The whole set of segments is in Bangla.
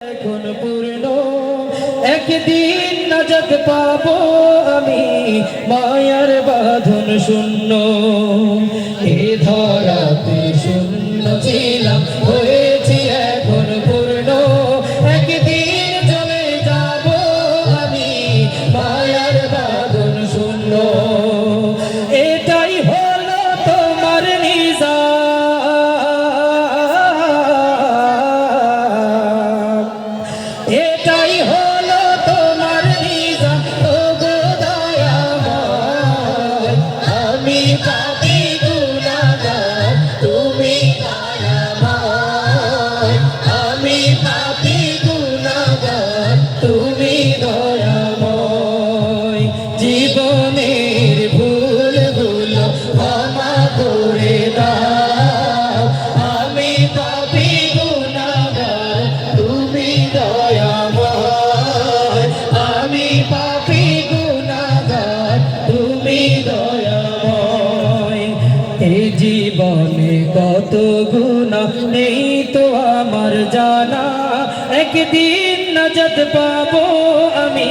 এখন পূর্ণ। একদিন নাজাত পাবো আমি মায়ার বাঁধন শূন্য। এ ধরাতে জীবনের ভুল ভুল ক্ষমা করে দাও। আমি পাপি গুনাহগার তুমি দয়াময়। আমি পাপি গুনাহগার তুমি দয়াময়। এই জীবনে কত গুণা নেই তো আমার জানা। একদিন নাজাত পাবো আমি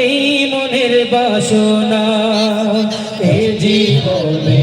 এই মনের বাসনা। এ জীবনে